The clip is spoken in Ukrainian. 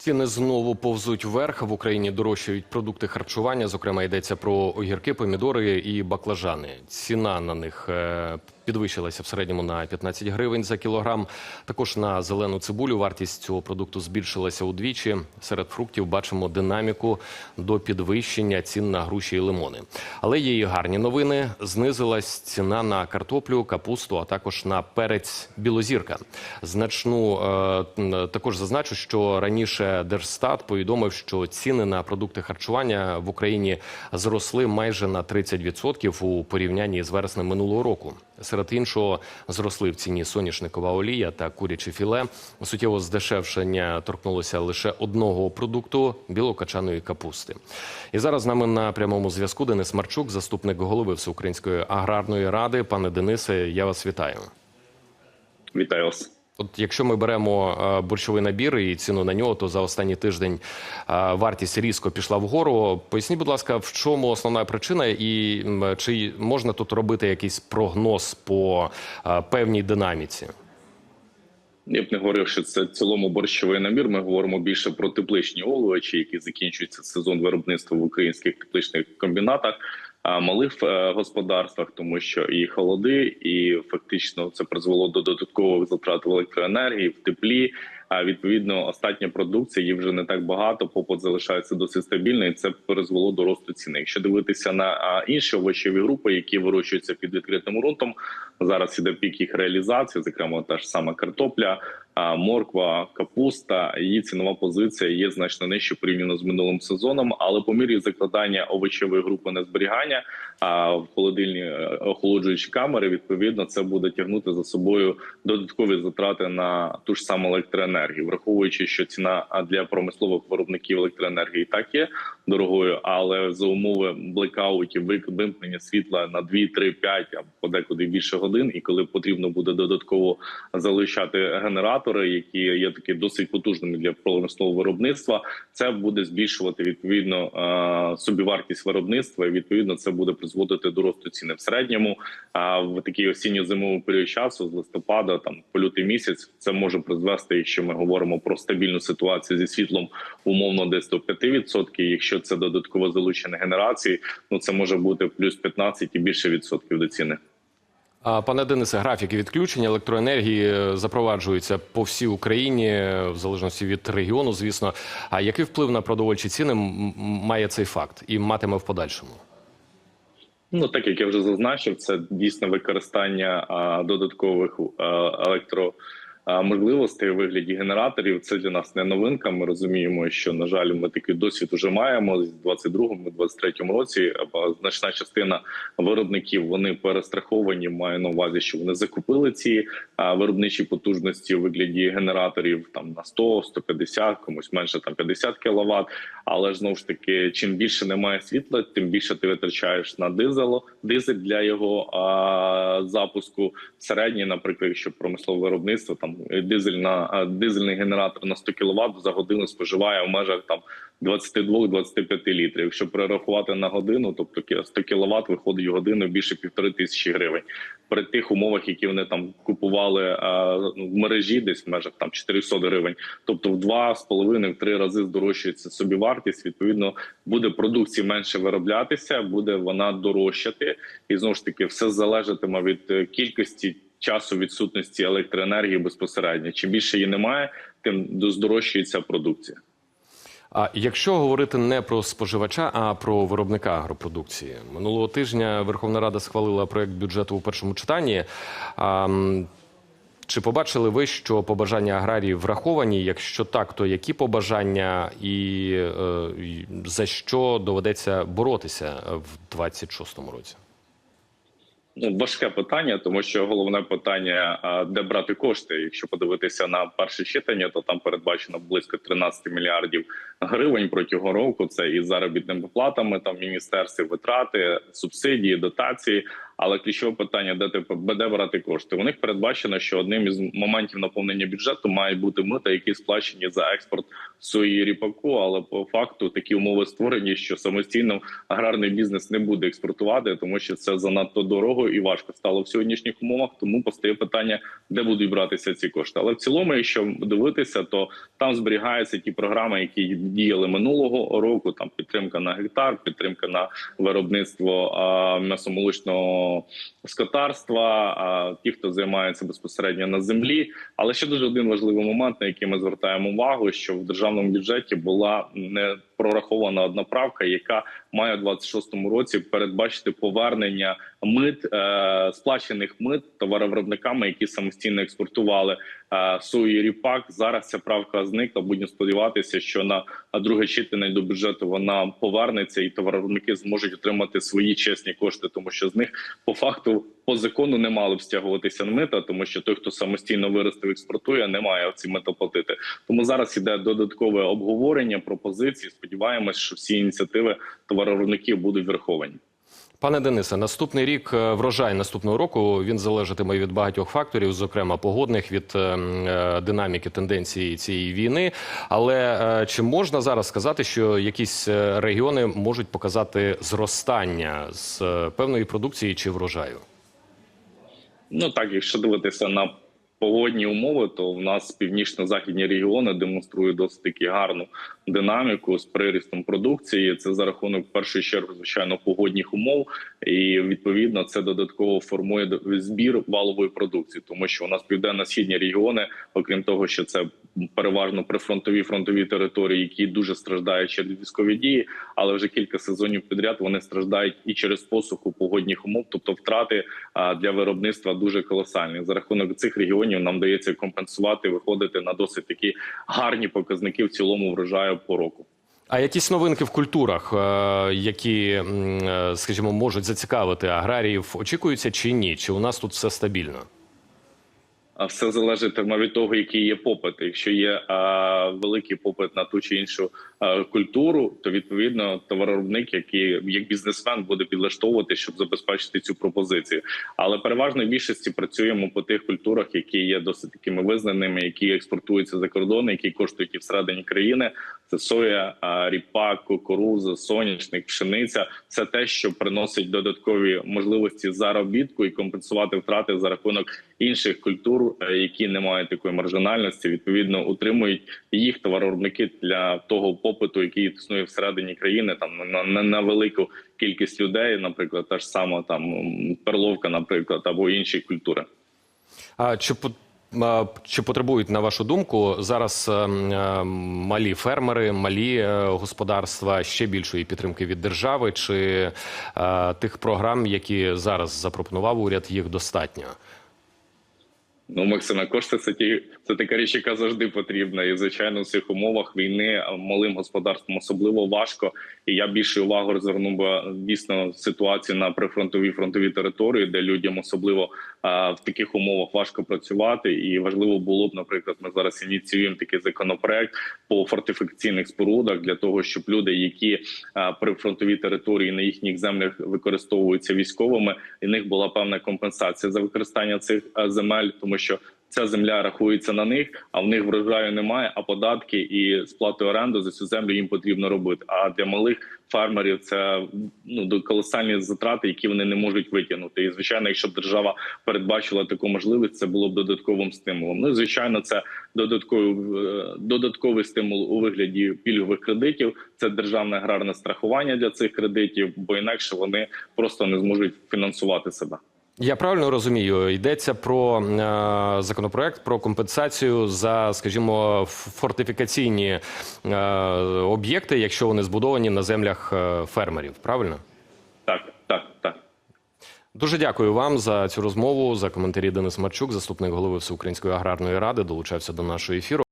Ціни знову повзуть вверх. В Україні дорожчають продукти харчування. Зокрема, йдеться про огірки, помідори і баклажани. Ціна на них е, підвищилася в середньому на 15 гривень за кілограм. Також на зелену цибулю вартість цього продукту збільшилася удвічі. Серед фруктів бачимо динаміку до підвищення цін на груші і лимони. Але є і гарні новини. Знизилась ціна на картоплю, капусту, а також на перець білозірка. Значну е, також зазначу, що раніше Держстат повідомив, що ціни на продукти харчування в Україні зросли майже на 30% у порівнянні з вереснем минулого року. Серед іншого зросли в ціні соняшникова олія та куряче філе. Суттєво здешевшення торкнулося лише одного продукту білокачаної капусти. І зараз з нами на прямому зв'язку Денис Марчук, заступник голови Всеукраїнської аграрної ради. Пане Денисе, я вас вітаю. Вітаю вас. От якщо ми беремо е, борщовий набір і ціну на нього, то за останній тиждень е, вартість різко пішла вгору. Поясніть, будь ласка, в чому основна причина, і чи можна тут робити якийсь прогноз по е, певній динаміці? Я б не говорив, що це цілому борщовий набір. Ми говоримо більше про тепличні овочі, які закінчується сезон виробництва в українських тепличних комбінатах, малих е, господарствах, тому що і холоди, і фактично це призвело до додаткових затрат електроенергії, в теплі. А відповідно, остатня продукція її вже не так багато. Попит залишається досить стабільний. і Це призвело до росту ціни. Якщо дивитися на інші овочеві групи, які вирощуються під відкритим ґрунтом, зараз іде пік їх реалізації, зокрема та ж сама картопля, морква, капуста. Її цінова позиція є значно нижче порівняно з минулим сезоном. Але по мірі закладання овочевої групи на зберігання в холодильні е, охолоджуючі камери, відповідно, це буде тягнути за собою додаткові затрати на ту ж саму електроенергію, враховуючи, що ціна для промислових виробників електроенергії так є дорогою, але за умови блекаутів, вимкнення світла на 2, 3, 5, а подекуди більше годин, і коли потрібно буде додатково залишати генератори, які є такі досить потужними для промислового виробництва, це буде збільшувати відповідно собівартість виробництва. І відповідно це буде призводити до росту ціни в середньому. А в такий осінньо-зимовий період часу з листопада, там по лютий місяць, це може призвести, якщо ми говоримо про стабільну ситуацію зі світлом, умовно десь до 5%. Якщо це додатково залучені генерації, ну це може бути плюс 15 і більше відсотків до ціни. А, Пане Денисе, графіки відключення електроенергії е, запроваджуються по всій Україні, е, в залежності від регіону, звісно. А який вплив на продовольчі ціни має цей факт і матиме в подальшому? Ну так як я вже зазначив, це дійсно використання а, додаткових а, електро. а, Можливостей у вигляді генераторів це для нас не новинка. Ми розуміємо, що на жаль, ми такий досвід вже маємо з 22-23 році. Значна частина виробників вони перестраховані. Маю на увазі, що вони закупили ці виробничі потужності у вигляді генераторів там на 100, 150, комусь менше там 50 кВт. Але ж знову ж таки, чим більше немає світла, тим більше ти витрачаєш на дизело, дизель для його а, запуску. Середній, наприклад, якщо промислове виробництво, там дизельна а, дизельний генератор на 100 кВт за годину споживає в межах там 22-25 літрів. Якщо перерахувати на годину, тобто 100 кВт виходить в годину більше півтори тисячі гривень. При тих умовах, які вони там купували а, в мережі, десь в межах там 400 гривень, тобто в два з половиною в три рази здорожчується собівартість. Відповідно, буде продукції менше вироблятися, буде вона дорожчати, і знову ж таки все залежатиме від е, кількості часу відсутності електроенергії безпосередньо. Чим більше її немає, тим здорожчується продукція. А якщо говорити не про споживача, а про виробника агропродукції, минулого тижня Верховна Рада схвалила проект бюджету у першому читанні. А, чи побачили ви, що побажання аграріїв враховані? Якщо так, то які побажання і, е, і за що доведеться боротися в 26-му році? Ну, важке питання, тому що головне питання, де брати кошти. Якщо подивитися на перше читання, то там передбачено близько 13 мільярдів гривень протягом року. Це і заробітними платами там міністерстві, витрати, субсидії, дотації. Але ключове питання, де ти де брати кошти? У них передбачено, що одним із моментів наповнення бюджету має бути мита, які сплачені за експорт сої ріпаку. Але по факту такі умови створені, що самостійно аграрний бізнес не буде експортувати, тому що це занадто дорого і важко стало в сьогоднішніх умовах. Тому постає питання, де будуть братися ці кошти. Але в цілому, якщо дивитися, то там зберігаються ті програми, які діяли минулого року. Там підтримка на гектар, підтримка на виробництво а, м'ясомолочного скотарства, ті, хто займається безпосередньо на землі. Але ще дуже один важливий момент, на який ми звертаємо увагу, що в державному бюджеті була не прорахована одна правка, яка має у 26-му році передбачити повернення мит е, сплачених мит товаровиробниками, які самостійно експортували е, сою ріпак. Зараз ця правка зникла. Будемо сподіватися, що на друге читання до бюджету вона повернеться, і товаровиробники зможуть отримати свої чесні кошти, тому що з них по факту по закону не мали б стягуватися мита, тому що той, хто самостійно виростив, експортує, не має ці мита платити. Тому зараз іде додаткове обговорення пропозиції. Сподіваємось, що всі ініціативи товаровиробників будуть враховані. Пане Денисе, наступний рік е, врожай наступного року він залежатиме від багатьох факторів, зокрема погодних від е, е, динаміки тенденції цієї війни. Але чи можна зараз сказати, що якісь регіони можуть показати зростання з певної продукції чи врожаю? Ну так, якщо дивитися на погодні умови, то в нас північно-західні регіони демонструють досить таки гарну динаміку з прирістом продукції. Це за рахунок в першу чергу, звичайно, погодних умов, і відповідно це додатково формує збір валової продукції, тому що у нас південно-східні регіони, окрім того, що це переважно прифронтові фронтові території, які дуже страждають через військові дії, але вже кілька сезонів підряд вони страждають і через посуху погодних умов, тобто втрати для виробництва дуже колосальні. За рахунок цих регіонів нам дається компенсувати, виходити на досить такі гарні показники в цілому врожаю по року. А якісь новинки в культурах, е, які, е, скажімо, можуть зацікавити аграріїв, очікуються чи ні? Чи у нас тут все стабільно? Все залежатиме від того, який є попит. Якщо є великий попит на ту чи іншу культуру, то відповідно товаровиробник, який як бізнесмен буде підлаштовувати, щоб забезпечити цю пропозицію. Але переважно в більшості працюємо по тих культурах, які є досить такими визнаними, які експортуються за кордон, які коштують і всередині країни. Це соя, а, ріпак, кукуруза, соняшник, пшениця це те, що приносить додаткові можливості заробітку і компенсувати втрати за рахунок інших культур, е, які не мають такої маржинальності. Відповідно, утримують їх товаровиробники для того попиту, який існує всередині країни, там на, на, на велику кількість людей, наприклад, та ж сама там перловка, наприклад, або інші культури. А чи чи потребують, на вашу думку, зараз е, е, малі фермери, малі е, господарства ще більшої підтримки від держави, чи тих програм, які зараз запропонував уряд, їх достатньо? Ну, Максиме, кошти це ті це така річ, яка завжди потрібна. І звичайно, в цих умовах війни малим господарствам особливо важко. І я більше увагу розвернув би дійсно ситуацію на прифронтовій фронтовій території, де людям особливо в таких умовах важко працювати. І важливо було б, наприклад, ми зараз ініціюємо такий законопроект по фортифікаційних спорудах для того, щоб люди, які при фронтовій території на їхніх землях використовуються військовими, і них була певна компенсація за використання цих земель, тому що ця земля рахується на них, а в них врожаю немає. А податки і сплати оренду за цю землю їм потрібно робити. А для малих фермерів це ну колосальні затрати, які вони не можуть витягнути. І звичайно, якщо б держава передбачила таку можливість, це було б додатковим стимулом. Ну і, звичайно, це додатковий е, додатковий стимул у вигляді пільгових кредитів. Це державне аграрне страхування для цих кредитів, бо інакше вони просто не зможуть фінансувати себе. Я правильно розумію, йдеться про е, законопроект про компенсацію за, скажімо, фортифікаційні е, об'єкти, якщо вони збудовані на землях е, фермерів. Правильно? Так, так, так. Дуже дякую вам за цю розмову. За коментарі Денис Марчук, заступник голови Всеукраїнської аграрної ради, долучався до нашого ефіру.